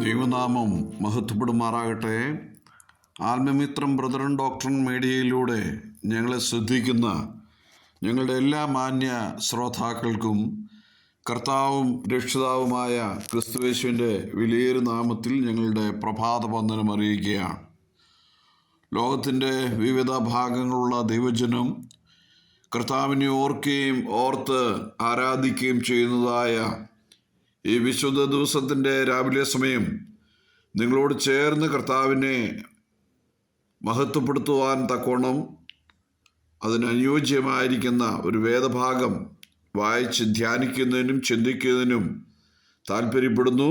ദൈവനാമം മഹത്വപ്പെടുമാറാകട്ടെ. ആത്മമിത്രം brethren doctor മീഡിയയിലൂടെ ഞങ്ങളെ ശ്രദ്ധിക്കുന്ന ഞങ്ങളുടെ എല്ലാ മാന്യ ശ്രോതാക്കൾക്കും കർത്താവും രക്ഷിതാവുമായ ക്രിസ്തുവേശുവിന്റെ വിലയേറെ നാമത്തിൽ ഞങ്ങളുടെ പ്രഭാത വന്ദനം അറിയിക്കുകയാണ്. ലോകത്തിന്റെ വിവിധ ഭാഗങ്ങളുള്ള ദൈവജനം കർത്താവിനെ ഓർക്കുകയും ഓർത്ത് ആരാധിക്കുകയും ചെയ്യുന്നതായ ഈ വിശുദ്ധ ദിവസത്തിന്റെ രാവിലെ സമയം നിങ്ങളോട് ചേർന്ന് കർത്താവിനെ മഹത്വപ്പെടുത്തുവാൻ തക്കോണം അതിനനുയോജ്യമായിരിക്കുന്ന ഒരു വേദഭാഗം വായിച്ച് ധ്യാനിക്കുന്നതിനും ചിന്തിക്കുന്നതിനും താല്പര്യപ്പെടുന്നു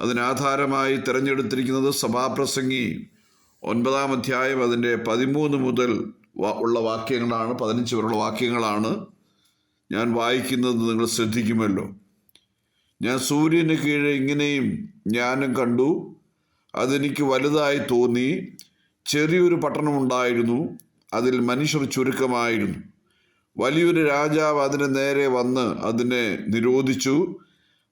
അതിനാധാരമായി തിരഞ്ഞെടുത്തിരിക്കുന്നത് സഭാപ്രസംഗി ഒൻപതാം അധ്യായം അതിന്റെ പതിമൂന്ന് മുതൽ ഉള്ള വാക്യങ്ങളാണ് പതിനഞ്ച് വരെയുള്ള വാക്യങ്ങളാണ്. ഞാൻ വായിക്കുന്നത് നിങ്ങൾ ശ്രദ്ധിക്കുമല്ലോ. ഞാൻ സൂര്യന് കീഴെ ഇങ്ങനെയും ഞാനും കണ്ടു. അതെനിക്ക് വലുതായി തോന്നി. ചെറിയൊരു പട്ടണമുണ്ടായിരുന്നു. അതിൽ മനുഷ്യർ ചുരുക്കമായിരുന്നു. വലിയൊരു രാജാവ് അതിന് നേരെ വന്ന് അതിനെ നിരോധിച്ചു.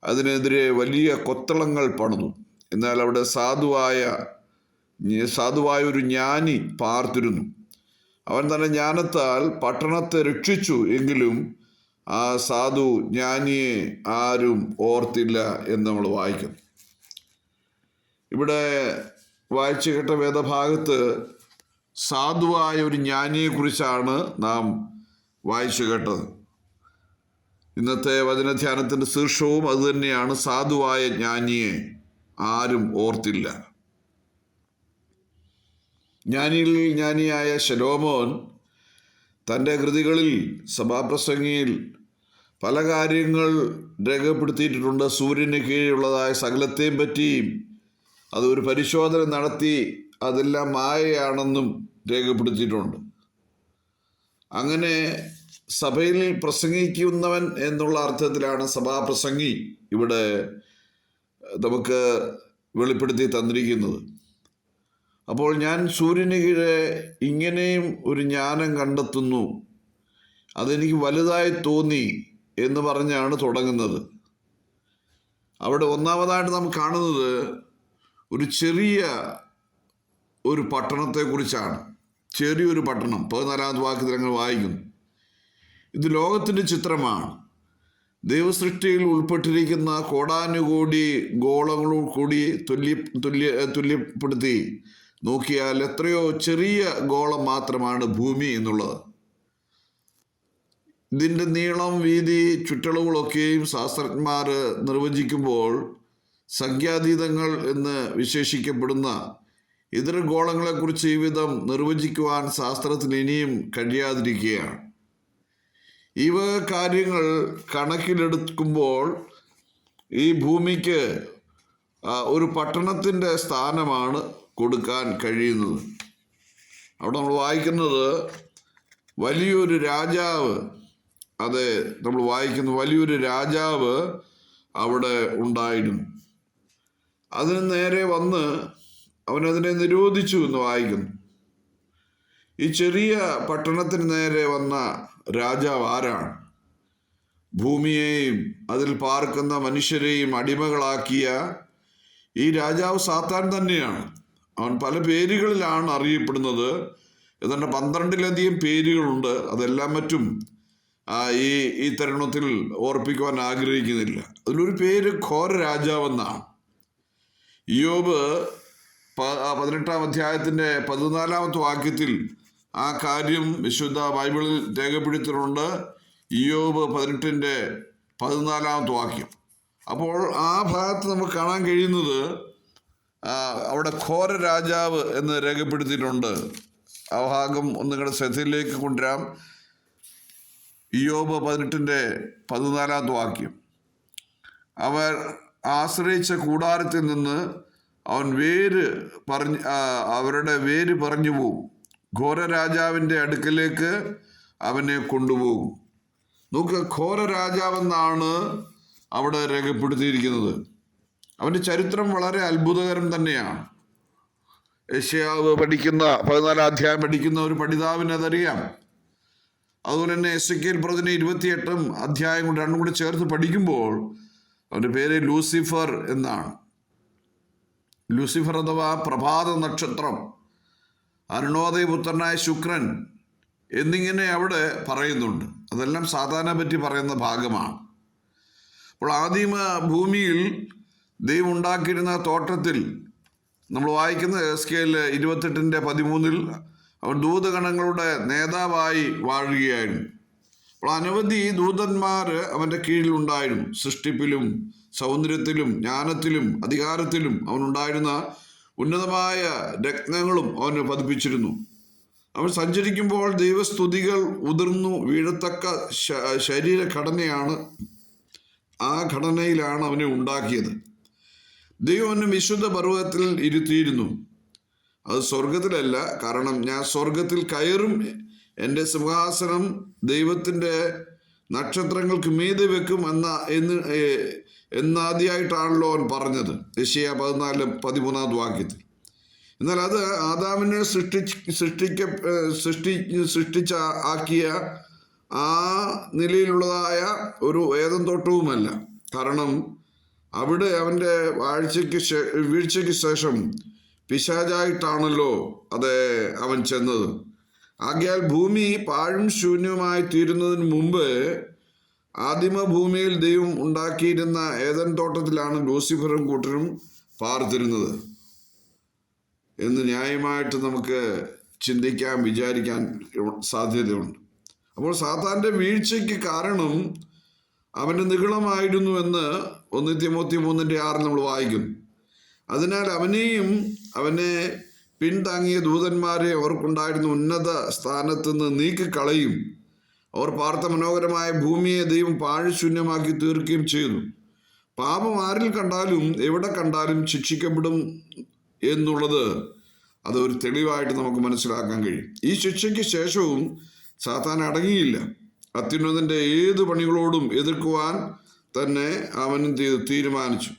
അതിനെതിരെ വലിയ കൊത്തളങ്ങൾ പണിതു. എന്നാൽ അവിടെ സാധുവായ സാധുവായ ഒരു ജ്ഞാനി പാർത്തിരുന്നു. അവൻ തന്നെ ജ്ഞാനത്താൽ പട്ടണത്തെ രക്ഷിച്ചു എങ്കിലും ആ സാധു ജ്ഞാനിയെ ആരും ഓർത്തില്ല എന്ന് നമ്മൾ വായിക്കുന്നു. ഇവിടെ വായിച്ചു കേട്ട വേദഭാഗത്ത് സാധുവായ ഒരു ജ്ഞാനിയെക്കുറിച്ചാണ് നാം വായിച്ചു കേട്ടത്. ഇന്നത്തെ വചനധ്യാനത്തിന്റെ ശീർഷവും അതുതന്നെയാണ് സാധുവായ ജ്ഞാനിയെ ആരും ഓർത്തില്ല. ജ്ഞാനിയിൽ ജ്ഞാനിയായ ശലോമോൻ തന്റെ കൃതികളിൽ സഭാപ്രസംഗിയിൽ പല കാര്യങ്ങൾ രേഖപ്പെടുത്തിയിട്ടുണ്ട്. സൂര്യന് കീഴിലുള്ളതായ സകലത്തെയും പറ്റിയും അത് ഒരു പരിശോധന നടത്തി അതെല്ലാം മായയാണെന്നും രേഖപ്പെടുത്തിയിട്ടുണ്ട്. അങ്ങനെ സഭയിൽ പ്രസംഗിക്കുന്നവൻ എന്നുള്ള അർത്ഥത്തിലാണ് സഭാപ്രസംഗി ഇവിടെ നമുക്ക് വെളിപ്പെടുത്തി തന്നിരിക്കുന്നത്. അപ്പോൾ ഞാൻ സൂര്യന് കീഴെ ഇങ്ങനെയും ഒരു ജ്ഞാനം കണ്ടെത്തുന്നു. അതെനിക്ക് വലുതായി തോന്നി എന്ന് പറഞ്ഞാണ് തുടങ്ങുന്നത്. അവിടെ ഒന്നാമതായിട്ട് നാം കാണുന്നത് ഒരു ചെറിയ ഒരു പട്ടണത്തെക്കുറിച്ചാണ്. ചെറിയൊരു പട്ടണം. പതിനാലാമത് വാക്യത്തിൽ ഞങ്ങൾ വായിക്കുന്നു. ഇത് ലോകത്തിന്റെ ചിത്രമാണ്. ദൈവസൃഷ്ടിയിൽ ഉൾപ്പെട്ടിരിക്കുന്ന കോടാനുകോടി ഗോളങ്ങളും കൂടി തുല്യ തുല്യ തുല്യപ്പെടുത്തി നോക്കിയാൽ എത്രയോ ചെറിയ ഗോളം മാത്രമാണ് ഭൂമി എന്നുള്ളത്. ഇതിന്റെ നീളം വീതി ചുറ്റളവുകളൊക്കെയും ശാസ്ത്രജ്ഞന്മാർ നിർവചിക്കുമ്പോൾ സംഖ്യാതീതങ്ങൾ എന്ന് വിശേഷിക്കപ്പെടുന്ന ഇതര ഗോളങ്ങളെക്കുറിച്ച് ഈ വിധം നിർവചിക്കുവാൻ ശാസ്ത്രത്തിന് ഇനിയും കഴിയാതിരിക്കുകയാണ്. ഇവ കാര്യങ്ങൾ കണക്കിലെടുക്കുമ്പോൾ ഈ ഭൂമിക്ക് ഒരു പട്ടണത്തിന്റെ സ്ഥാനമാണ് കൊടുക്കാൻ കഴിയുന്നത്. അവിടെ നമ്മൾ വായിക്കുന്നത് വലിയൊരു രാജാവ്. അതെ നമ്മൾ വായിക്കുന്ന വലിയൊരു രാജാവ് അവിടെ ഉണ്ടായിരുന്നു. അതിന് നേരെ വന്ന് അവനതിനെ നിരോധിച്ചു എന്ന് വായിക്കുന്നു. ഈ ചെറിയ പട്ടണത്തിന് നേരെ വന്ന രാജാവ് ആരാണ്? ഭൂമിയെയും അതിൽ പാർക്കുന്ന മനുഷ്യരെയും അടിമകളാക്കിയ ഈ രാജാവ് സാത്താൻ തന്നെയാണ്. അവൻ പല പേരുകളിലാണ് അറിയപ്പെടുന്നത്. ഏതാണ്ട് പന്ത്രണ്ടിലധികം പേരുകളുണ്ട്. അതെല്ലാം മറ്റും ഈ ഈ തരുണത്തിൽ ഓർപ്പിക്കുവാൻ ആഗ്രഹിക്കുന്നില്ല. അതിലൊരു പേര് ഘോര രാജാവെന്നാണ്. യോബ് പതിനെട്ടാം അധ്യായത്തിന്റെ പതിനാലാമത്തെ വാക്യത്തിൽ ആ കാര്യം വിശുദ്ധ ബൈബിളിൽ രേഖപ്പെടുത്തിയിട്ടുണ്ട്. യോബ് പതിനെട്ടിന്റെ പതിനാലാമത്തെ വാക്യം. അപ്പോൾ ആ ഭാഗത്ത് നമുക്ക് കാണാൻ കഴിയുന്നത് അവിടെ ഘോര രാജാവ് എന്ന് രേഖപ്പെടുത്തിയിട്ടുണ്ട്. ആ ഭാഗം നിങ്ങളുടെ ശ്രദ്ധയിലേക്ക് കൊണ്ടുവരാം. ഇയോബ് പതിനെട്ടിന്റെ പതിനാലാമത്തെ വാക്യം. അവർ ആശ്രയിച്ച കൂടാരത്തിൽ നിന്ന് അവൻ വേര് പറഞ്ഞ് അവരുടെ വേര് പറഞ്ഞു പോകും ഘോര രാജാവിന്റെ അടുക്കലേക്ക് അവനെ കൊണ്ടുപോകും. നോക്കുക ഘോര രാജാവെന്നാണ് അവിടെ രേഖപ്പെടുത്തിയിരിക്കുന്നത്. അവന്റെ ചരിത്രം വളരെ അത്ഭുതകരം തന്നെയാണ്. യശയാവ് പഠിക്കുന്ന പതിനാലാം അധ്യായം പഠിക്കുന്ന ഒരു പഠിതാവിന് അതറിയാം. അതുപോലെ തന്നെ എസ് കെ പ്രവചന ഇരുപത്തിയെട്ടും അധ്യായം കൊണ്ട് രണ്ടും കൂടി ചേർത്ത് പഠിക്കുമ്പോൾ അവന്റെ പേര് ലൂസിഫർ എന്നാണ്. ലൂസിഫർ അഥവാ പ്രഭാത നക്ഷത്രം അരുണോദയപുത്രനായ ശുക്രൻ എന്നിങ്ങനെ അവിടെ പറയുന്നുണ്ട്. അതെല്ലാം സാധാരണ പറ്റി പറയുന്ന ഭാഗമാണ്. അപ്പോൾ ആദിമ ഭൂമിയിൽ ദൈവം ഉണ്ടാക്കിയിരുന്ന തോട്ടത്തിൽ നമ്മൾ വായിക്കുന്ന എസ് കെയിൽ ഇരുപത്തെട്ടിന്റെ പതിമൂന്നിൽ അവൻ ദൂതഗണങ്ങളുടെ നേതാവായി വാഴുകയായിരുന്നു. അപ്പോൾ അനവധി ദൂതന്മാർ അവന്റെ കീഴിലുണ്ടായിരുന്നു സൃഷ്ടിപ്പിലും സൗന്ദര്യത്തിലും ജ്ഞാനത്തിലും അധികാരത്തിലും അവനുണ്ടായിരുന്ന ഉന്നതമായ രത്നങ്ങളും അവന് പതിപ്പിച്ചിരുന്നു. അവൻ സഞ്ചരിക്കുമ്പോൾ ദൈവസ്തുതികൾ ഉതിർന്നു വീഴത്തക്ക ശരീരഘടനയാണ് ആ ഘടനയിലാണ് അവനെ ഉണ്ടാക്കിയത്. ദൈവം വിശുദ്ധ പർവതത്തിൽ ഇരുത്തിയിരുന്നു. അത് സ്വർഗത്തിലല്ല കാരണം ഞാൻ സ്വർഗത്തിൽ കയറും. എന്റെ സിംഹാസനം ദൈവത്തിന്റെ നക്ഷത്രങ്ങൾക്ക് മീതി വെക്കും എന്ന എന്ന് എന്നാദ്യമായിട്ടാണല്ലോ അവൻ പറഞ്ഞത്. യശയ പതിനാല് പതിമൂന്നാമത് വാക്യത്തിൽ. എന്നാൽ അത് ആദാമിനെ സൃഷ്ടി സൃഷ്ടിക്ക സൃഷ്ടി സൃഷ്ടിച്ച ആക്കിയ ആ നിലയിലുള്ളതായ ഒരു വേദം തോട്ടവുമല്ല. കാരണം അവിടെ അവന്റെ വാഴ്ചയ്ക്ക് വീഴ്ചയ്ക്ക് ശേഷം പിശാചായിട്ടാണല്ലോ അത് അവൻ ചെന്നത്. ആകയാൽ ഭൂമി പാഴും ശൂന്യവുമായി തീരുന്നതിന് മുമ്പ് ആദിമ ഭൂമിയിൽ ദൈവം ഉണ്ടാക്കിയിരുന്ന ഏതൻ തോട്ടത്തിലാണ് ലൂസിഫറും കൂട്ടരും പാർത്തിരുന്നത് എന്ന് ന്യായമായിട്ട് നമുക്ക് ചിന്തിക്കാൻ വിചാരിക്കാൻ സാധ്യതയുണ്ട്. അപ്പോൾ സാത്താന്റെ വീഴ്ചയ്ക്ക് കാരണം അവന്റെ നിഗളമായിരുന്നു എന്ന് ഒന്ന് തിമൂത്തി മൂന്നിന്റെ ആറിൽ നമ്മൾ വായിക്കുന്നു അതിനാൽ അവനെയും അവനെ പിൻതാങ്ങിയ ദൂതന്മാരെ അവർക്കുണ്ടായിരുന്ന ഉന്നത സ്ഥാനത്ത് നിന്ന് നീക്കിക്കളയും. അവർ പാർത്ത മനോഹരമായ ഭൂമിയെ ദൈവം പാഴ്ശൂന്യമാക്കി തീർക്കുകയും ചെയ്തു. പാപം ആരിൽ കണ്ടാലും എവിടെ കണ്ടാലും ശിക്ഷിക്കപ്പെടും എന്നുള്ളത് അതൊരു തെളിവായിട്ട് നമുക്ക് മനസ്സിലാക്കാൻ കഴിയും. ഈ ശിക്ഷയ്ക്ക് ശേഷവും സാത്താൻ അടങ്ങിയില്ല. അത്യുന്നതന്റെ ഏത് പണികളോടും എതിർക്കുവാൻ തന്നെ അവനും തീരുമാനിച്ചു.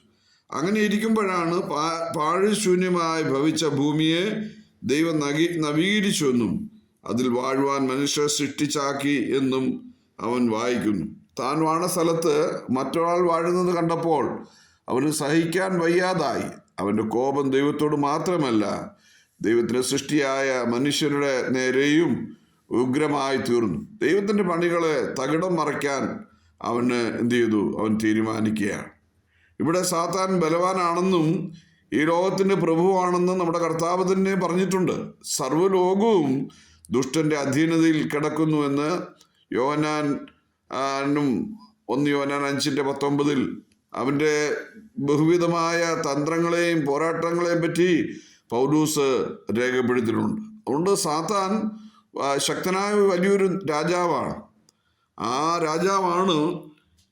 അങ്ങനെ ഇരിക്കുമ്പോഴാണ് പാ പാഴ്ശൂന്യമായി ഭവിച്ച ഭൂമിയെ ദൈവം നവീ നവീകരിച്ചുവെന്നും അതിൽ വാഴുവാൻ മനുഷ്യർ സൃഷ്ടിച്ചാക്കി എന്നും അവൻ വായിക്കുന്നു. താൻ വാണ സ്ഥലത്ത് മറ്റൊരാൾ വാഴുന്നത് കണ്ടപ്പോൾ അവന് സഹിക്കാൻ വയ്യാതായി. അവന്റെ കോപം ദൈവത്തോട് മാത്രമല്ല ദൈവത്തിന്റെ സൃഷ്ടിയായ മനുഷ്യരുടെ നേരെയും ഉഗ്രമായി തീർന്നു. ദൈവത്തിന്റെ പണികളെ തകിടം മറയ്ക്കാൻ അവന് എന്ത് ചെയ്തു അവൻ തീരുമാനിക്കുകയാണ്. ഇവിടെ സാത്താൻ ബലവാനാണെന്നും ഈ ലോകത്തിന്റെ പ്രഭുവാണെന്നും നമ്മുടെ കർത്താവ് തന്നെ പറഞ്ഞിട്ടുണ്ട്. സർവലോകവും ദുഷ്ടന്റെ അധീനതയിൽ കിടക്കുന്നുവെന്ന് യോനാൻ ആനും ഒന്ന് യോനാൻ അഞ്ചിന്റെ പത്തൊമ്പതിൽ അവന്റെ ബഹുവിധമായ തന്ത്രങ്ങളെയും പോരാട്ടങ്ങളെയും പറ്റി പൗലൂസ് രേഖപ്പെടുത്തിയിട്ടുണ്ട്. അതുകൊണ്ട് സാത്താൻ ശക്തനായ വലിയൊരു രാജാവാണ്. ആ രാജാവാണ്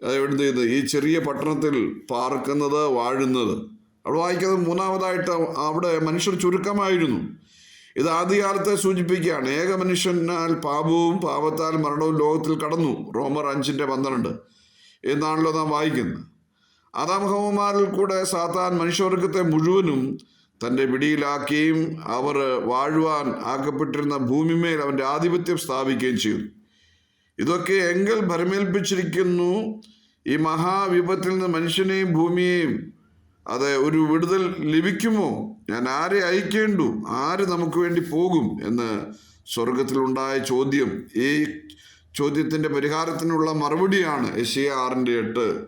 എന്ത് ചെയ്ത് ഈ ചെറിയ പട്ടണത്തിൽ പാർക്കുന്നത് വാഴുന്നത്. അവിടെ വായിക്കുന്നത് മൂന്നാമതായിട്ട് അവിടെ മനുഷ്യർ ചുരുക്കമായിരുന്നു. ഇത് ആദ്യകാലത്തെ സൂചിപ്പിക്കുകയാണ്. ഏക മനുഷ്യനാൽ പാപവും പാപത്താൽ മരണവും ലോകത്തിൽ കടന്നു. റോമർ അഞ്ചിന്റെ പന്ത്രണ്ട്. എന്നാണല്ലോ നാം വായിക്കുന്നത്. ആദാമഹോമാരിൽ കൂടെ സാത്താൻ മനുഷ്യവർഗത്തെ മുഴുവനും തന്റെ പിടിയിലാക്കുകയും അവർ വാഴുവാൻ ആക്കപ്പെട്ടിരുന്ന ഭൂമിമേൽ അവന്റെ ആധിപത്യം സ്ഥാപിക്കുകയും ചെയ്തു. ഇതൊക്കെ എങ്കിൽ ഭരമേൽപ്പിച്ചിരിക്കുന്നു ഈ മഹാവിപത്തിൽ നിന്ന് മനുഷ്യനെയും ഭൂമിയെയും. അത് ഒരു വിടുതൽ ലഭിക്കുമോ? ഞാൻ ആരെ അയക്കേണ്ടു? ആര് നമുക്ക് വേണ്ടി പോകും? എന്ന് സ്വർഗത്തിലുണ്ടായ ചോദ്യം. ഈ ചോദ്യത്തിന്റെ പരിഹാരത്തിനുള്ള മറുപടിയാണ് എസ് ആറിന്റെ എട്ട്.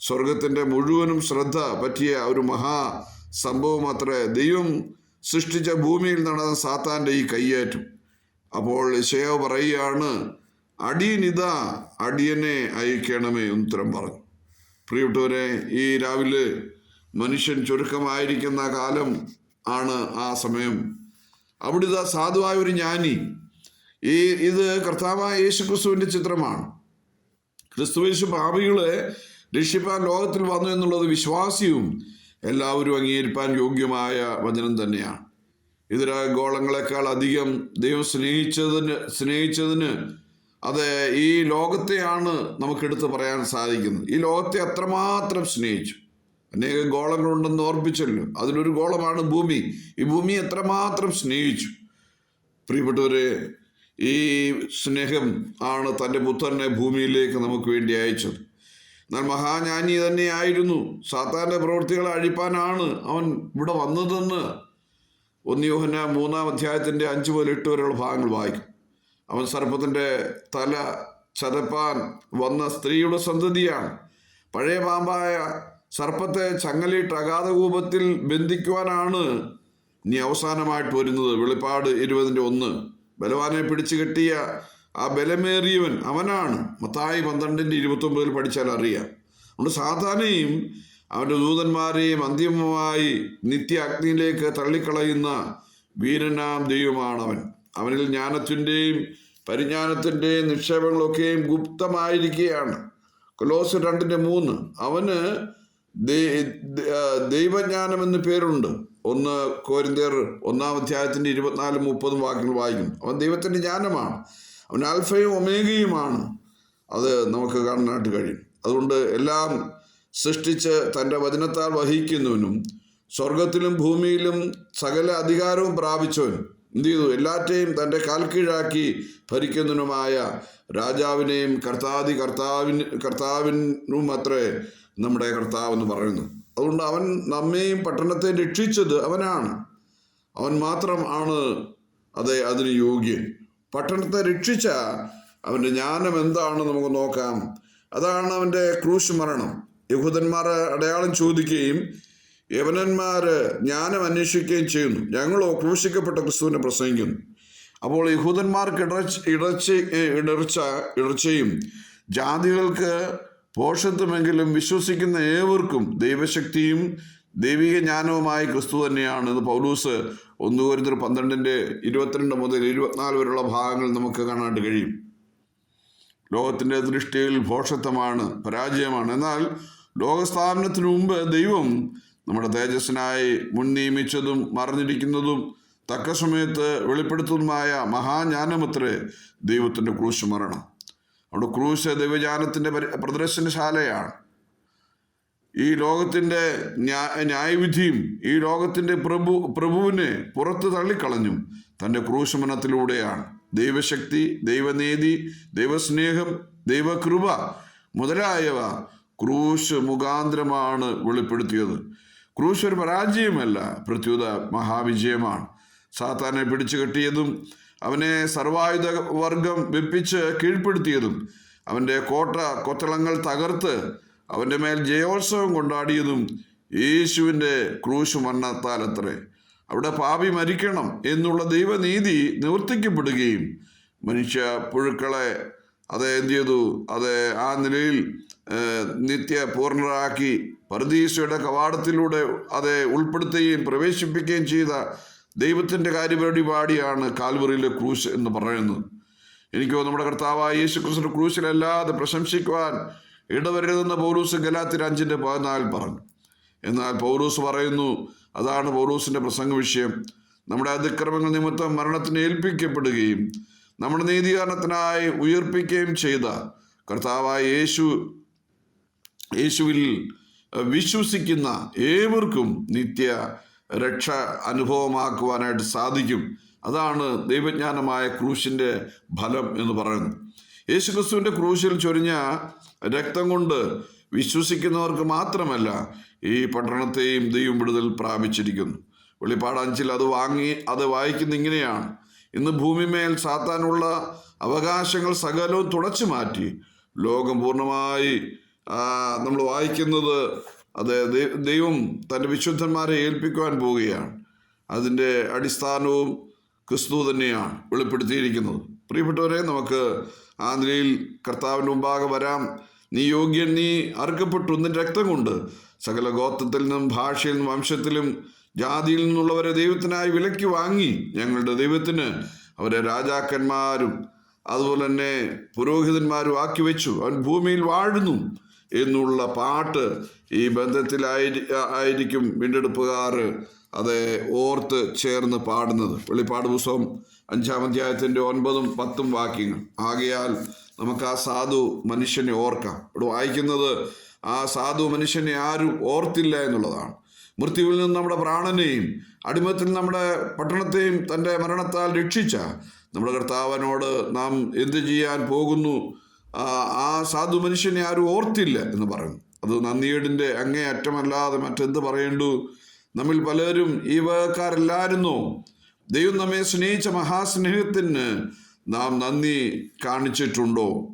സ്വർഗത്തിന്റെ മുഴുവനും ശ്രദ്ധ പറ്റിയ ഒരു മഹാ സംഭവം അത്രേ. ദൈവം സൃഷ്ടിച്ച ഭൂമിയിൽ നടന്ന സാത്താന്റെ ഈ കയ്യേറ്റം. അപ്പോൾ ഷേവ് പറയുകയാണ് അടിയനിതാ അടിയനെ അയക്കണമേ ഉത്തരം പറഞ്ഞു. പ്രിയപ്പെട്ടവരെ ഈ രാവിലെ മനുഷ്യൻ ചുരുക്കമായിരിക്കുന്ന കാലം ആണ് ആ സമയം. അവിടുത്തെ സാധുവായ ഒരു ജ്ഞാനി. ഈ ഇത് കർത്താവായ യേശു ക്രിസ്തുവിന്റെ ചിത്രമാണ്. ക്രിസ്തുവേശു ഭാവികളെ രക്ഷിപ്പാൻ ലോകത്തിൽ വന്നു എന്നുള്ളത് വിശ്വാസിയും എല്ലാവരും അംഗീകരിപ്പാൻ യോഗ്യമായ വചനം തന്നെയാണ്. ഇതര ഗോളങ്ങളെക്കാൾ അധികം ദൈവം സ്നേഹിച്ചതിന് സ്നേഹിച്ചതിന് അത് ഈ ലോകത്തെയാണ് നമുക്ക് എടുത്തു പറയാൻ സാധിക്കുന്നത്. ഈ ലോകത്തെ അത്രമാത്രം സ്നേഹിച്ചു. അനേകം ഗോളങ്ങളുണ്ടെന്ന് ഓർപ്പിച്ചല്ലോ അതിലൊരു ഗോളമാണ് ഭൂമി. ഈ ഭൂമി എത്രമാത്രം സ്നേഹിച്ചു. പ്രിയപ്പെട്ടവരെ ഈ സ്നേഹം ആണ് തന്റെ പുത്രനെ ഭൂമിയിലേക്ക് നമുക്ക് വേണ്ടി അയച്ചത്. എന്നാൽ മഹാജ്ഞാനി തന്നെയായിരുന്നു സാത്താന്റെ പ്രവൃത്തികളെ അഴിപ്പാനാണ് അവൻ ഇവിടെ വന്നതെന്ന് ഒന്നിയോഹന മൂന്നാം അധ്യായത്തിന്റെ അഞ്ച് മുതൽ എട്ട് വരെയുള്ള ഭാഗങ്ങൾ വായിക്കും. അവൻ സർപ്പത്തിന്റെ തല ചതപ്പാൻ വന്ന സ്ത്രീയുടെ സന്തതിയാണ്. പഴയ പാമ്പായ സർപ്പത്തെ ചങ്ങലിട്ട് അഗാധകൂപത്തിൽ ബന്ധിക്കുവാനാണ് നീ അവസാനമായിട്ട് വരുന്നത്. വെളിപ്പാട് ഇരുപതിന്റെ ഒന്ന്. ബലവാനെ പിടിച്ചു കെട്ടിയ ആ ബലമേറിയവൻ അവനാണ്. മത്തായി പന്ത്രണ്ടിന്റെ ഇരുപത്തൊമ്പതിൽ പഠിച്ചാൽ അറിയാം. അതുകൊണ്ട് സാധാരണയും അവന്റെ ദൂതന്മാരെയും അന്തിമമായി നിത്യ അഗ്നിയിലേക്ക് തള്ളിക്കളയുന്ന വീരനാം ദൈവമാണവൻ അവനിൽ ജ്ഞാനത്തിന്റെയും പരിജ്ഞാനത്തിന്റെയും നിക്ഷേപങ്ങളൊക്കെയും ഗുപ്തമായിരിക്കുകയാണ്. കൊലോസ് രണ്ടിന്റെ മൂന്ന്. അവന് ദൈവജ്ഞാനം എന്ന് പേരുണ്ട്. ഒന്ന് കോരിന്തേർ ഒന്നാം അധ്യായത്തിന്റെ ഇരുപത്തിനാലും മുപ്പതും വാക്യങ്ങൾ വായിക്കും. അവൻ ദൈവത്തിന്റെ ജ്ഞാനമാണ്. അവൻ ആൽഫയും ഒമേഗയുമാണ്. അത് നമുക്ക് കാണാനായിട്ട് കഴിയും. അതുകൊണ്ട് എല്ലാം സൃഷ്ടിച്ച് തന്റെ വചനത്താൽ വഹിക്കുന്നവനും സ്വർഗത്തിലും ഭൂമിയിലും സകല അധികാരവും പ്രാപിച്ചവൻ എന്ത് ചെയ്തു എല്ലാറ്റെയും തന്റെ കാൽ കീഴാക്കി ഭരിക്കുന്നതിനുമായ രാജാവിനെയും കർത്താദി കർത്താവിന് കർത്താവിനും അത്രേ നമ്മുടെ കർത്താവ് എന്ന് പറയുന്നു. അതുകൊണ്ട് അവൻ നമ്മെയും പട്ടണത്തെ രക്ഷിച്ചത് അവനാണ്. അവൻ മാത്രം ആണ് അതെ അതിന് യോഗ്യൻ. പട്ടണത്തെ രക്ഷിച്ച അവന്റെ ജ്ഞാനം എന്താണെന്ന് നമുക്ക് നോക്കാം. അതാണ് അവന്റെ ക്രൂശ് മരണം. യഹൂദന്മാർ അടയാളം ചോദിക്കുകയും യവനന്മാർ ജ്ഞാനം അന്വേഷിക്കുകയും ചെയ്യുന്നു. ഞങ്ങളോ ക്രൂശിക്കപ്പെട്ട ക്രിസ്തുവിനെ പ്രസംഗിക്കുന്നു. അപ്പോൾ യഹൂദന്മാർക്ക് ഇടർച്ച ഇടർച്ച ഇടർച്ച ഇടർച്ചയും ജാതികൾക്ക് പോഷത്വമെങ്കിലും വിശ്വസിക്കുന്ന ഏവർക്കും ദൈവശക്തിയും ദൈവിക ജ്ഞാനവുമായി ക്രിസ്തു തന്നെയാണ് ഇത് പൗലൂസ് ഒന്ന് കോരിന്തർ പന്ത്രണ്ടിന്റെ ഇരുപത്തിരണ്ട് മുതൽ ഇരുപത്തിനാല് വരെയുള്ള ഭാഗങ്ങൾ നമുക്ക് കാണാനായിട്ട് കഴിയും. ലോകത്തിന്റെ ദൃഷ്ടിയിൽ ഭോഷത്വമാണ് പരാജയമാണ്. എന്നാൽ ലോകസ്ഥാപനത്തിനു മുമ്പ് ദൈവം നമ്മുടെ തേജസ്സിനായി മുൻ നിയമിച്ചതും മറഞ്ഞിരിക്കുന്നതും തക്ക സമയത്ത് വെളിപ്പെടുത്തുന്നതുമായ മഹാജ്ഞാനമത്രേ ദൈവത്തിന്റെ ക്രൂശ് മരണം അവിടെ ക്രൂശ് ദൈവജ്ഞാനത്തിന്റെ പരി- പ്രദർശനശാലയാണ്. ഈ ലോകത്തിന്റെ ന്യാ- ന്യായവിധിയും ഈ ലോകത്തിന്റെ പ്രഭു പ്രഭുവിനെ പുറത്ത് തള്ളിക്കളഞ്ഞും തന്റെ ക്രൂശമനത്തിലൂടെയാണ് ദൈവശക്തി ദൈവനീതി ദൈവസ്നേഹം ദൈവകൃപ മുതലായവ ക്രൂശ് മുഖാന്തരമാണ് വെളിപ്പെടുത്തിയത്. ക്രൂശ് ഒരു പരാജയമല്ല പ്രത്യുത മഹാവിജയമാണ്. സാത്താനെ പിടിച്ചു കെട്ടിയതും അവനെ സർവായുധ വർഗം വെപ്പിച്ച് കീഴ്പ്പെടുത്തിയതും അവന്റെ കോട്ട കൊത്തളങ്ങൾ തകർത്ത് അവന്റെ മേൽ ജയോത്സവം കൊണ്ടാടിയതും യേശുവിന്റെ ക്രൂശ് മരണത്താലത്രേ. അവിടെ പാപി മരിക്കണം എന്നുള്ള ദൈവനീതി നിവർത്തിക്കപ്പെടുകയും മനുഷ്യ പുഴുക്കളെ അത് എന്ത് ചെയ്തു? അത് ആ നിലയിൽ നിത്യ പൂർണരാക്കി പരദീശയുടെ കവാടത്തിലൂടെ അത് ഉൾപ്പെടുത്തുകയും പ്രവേശിപ്പിക്കുകയും ചെയ്ത ദൈവത്തിന്റെ കാര്യപരിപാടിയാണ് കാൽവറിയിലെ ക്രൂശ് എന്ന് പറയുന്നത്. എനിക്കോ നമ്മുടെ കർത്താവായ യേശു ക്രിസ്തു ക്രൂശിലല്ലാതെ പ്രശംസിക്കുവാൻ ഇടവരരുതെന്ന് പൗലൂസ് ഗലാത്തിർ അഞ്ചിന്റെ പതിനാലിൽ പറഞ്ഞു. എന്നാൽ പൗലൂസ് പറയുന്നു അതാണ് പൗലൂസിന്റെ പ്രസംഗ വിഷയം നമ്മുടെ അതിക്രമങ്ങൾ നിമിത്തം മരണത്തിന് ഏൽപ്പിക്കപ്പെടുകയും നമ്മുടെ നീതീകരണത്തിനായി ഉയർപ്പിക്കുകയും ചെയ്ത കർത്താവായ യേശു യേശുവിൽ വിശ്വസിക്കുന്ന ഏവർക്കും നിത്യ രക്ഷ അനുഭവമാക്കുവാനായിട്ട് സാധിക്കും. അതാണ് ദൈവജ്ഞാനമായ ക്രൂശിന്റെ ഫലം എന്ന് പറയുന്നത്. യേശുക്രിസ്തുവിന്റെ ക്രൂശിൽ ചൊരിഞ്ഞ രക്തം കൊണ്ട് വിശ്വസിക്കുന്നവർക്ക് മാത്രമല്ല ഈ പട്ടണത്തെയും ദൈവം വിടുതൽ പ്രാപിച്ചിരിക്കുന്നു. വെളിപ്പാട് അഞ്ചിൽ അത് വാങ്ങി അത് വായിക്കുന്ന ഇങ്ങനെയാണ്. ഇന്ന് ഭൂമിമേൽ സാത്താനുള്ള അവകാശങ്ങൾ സകലവും തുടച്ചു മാറ്റി ലോകം പൂർണമായി നമ്മൾ വായിക്കുന്നത് അത് ദൈവം തന്റെ വിശുദ്ധന്മാരെ ഏൽപ്പിക്കുവാൻ പോവുകയാണ്. അതിന്റെ അടിസ്ഥാനവും ക്രിസ്തു തന്നെയാണ് വെളിപ്പെടുത്തിയിരിക്കുന്നത്. പ്രിയപ്പെട്ടവരെ നമുക്ക് ആ നിലയിൽ കർത്താവിന്റെ മുമ്പാകെ വരാം. നീ യോഗ്യൻ നീ അറുക്കപ്പെട്ടു. നിന്റെ രക്തം കൊണ്ട് സകല ഗോത്രത്തിൽ നിന്നും ഭാഷയിൽ നിന്നും വംശത്തിലും ജാതിയിൽ നിന്നുള്ളവരെ ദൈവത്തിനായി വിലയ്ക്ക് വാങ്ങി ഞങ്ങളുടെ ദൈവത്തിന് അവരെ രാജാക്കന്മാരും അതുപോലെ തന്നെ പുരോഹിതന്മാരും ആക്കി വെച്ചു. അവൻ ഭൂമിയിൽ വാഴുന്നു. എന്നുള്ള പാട്ട് ഈ ബന്ധത്തിലായി ആയിരിക്കും വീണ്ടെടുപ്പുകാർ അത് ഓർത്ത് ചേർന്ന് പാടുന്നത്. വെളിപ്പാട് പുസ്തകം അഞ്ചാം അധ്യായത്തിന്റെ ഒൻപതും പത്തും വാക്യങ്ങൾ. ആകയാൽ നമുക്ക് ആ സാധു മനുഷ്യനെ ഓർക്കാം. ഇവിടെ വായിക്കുന്നത് ആ സാധു മനുഷ്യനെ ആരും ഓർത്തില്ല എന്നുള്ളതാണ്. മൃത്യുവിൽ നിന്ന് നമ്മുടെ പ്രാണനെയും അടിമത്തിൽ നമ്മുടെ പട്ടണത്തെയും തന്റെ മരണത്താൽ രക്ഷിച്ച നമ്മുടെ കർത്താവിനോട് നാം എന്തു ചെയ്യാൻ പോകുന്നു ആ, സാധു മനുഷ്യനെ ആരും ഓർത്തില്ല എന്ന് പറയുന്നു. അത് നന്ദിയേടിന്റെ അങ്ങേ അറ്റമല്ലാതെ മറ്റെന്ത് പറയേണ്ടു? നമ്മിൽ പലരും ഈ വകക്കാരല്ലായിരുന്നു? ദൈവം നമ്മെ സ്നേഹിച്ച മഹാസ്നേഹത്തിന് നാം നന്ദി കാണിച്ചിട്ടുണ്ടോ?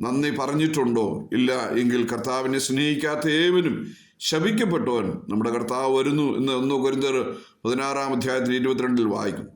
നന്ദി പറഞ്ഞിട്ടുണ്ടോ? ഇല്ല എങ്കിൽ കർത്താവിനെ സ്നേഹിക്കാത്ത ഏവനും ശപിക്കപ്പെട്ടവൻ നമ്മുടെ കർത്താവ് വരുന്നു എന്ന് ഒന്ന് കുരുന്തർ പതിനാറാം അധ്യായത്തിൽ ഇരുപത്തിരണ്ടിൽ വായിക്കും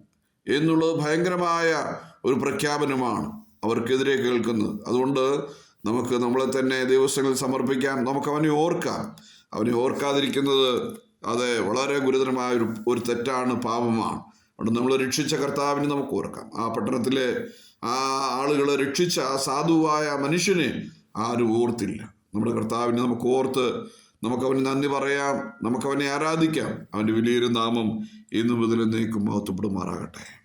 എന്നുള്ളത് ഭയങ്കരമായ ഒരു പ്രഖ്യാപനമാണ്. അവർക്കെതിരെ കേൾക്കുന്നത്. അതുകൊണ്ട് നമുക്ക് നമ്മളെ തന്നെ ദിവസങ്ങൾ സമർപ്പിക്കാം. നമുക്ക് അവനെ ഓർക്കാം. അവനെ ഓർക്കാതിരിക്കുന്നത് അത് വളരെ ഗുരുതരമായ ഒരു ഒരു തെറ്റാണ് പാപമാണ്. അതുകൊണ്ട് നമ്മൾ രക്ഷിച്ച കർത്താവിനെ നമുക്ക് ഓർക്കാം. ആ പട്ടണത്തിലെ ആ ആളുകളെ രക്ഷിച്ച ആ സാധുവായ മനുഷ്യനെ ആരും ഓർത്തില്ല. നമ്മുടെ കർത്താവിനെ നമുക്ക് ഓർത്ത് നമുക്കവന് നന്ദി പറയാം. നമുക്കവനെ ആരാധിക്കാം. അവന്റെ വലിയൊരു നാമം ഇന്നു മുതൽ എന്നേക്കും മഹത്വപ്പെടുമാറാകട്ടെ.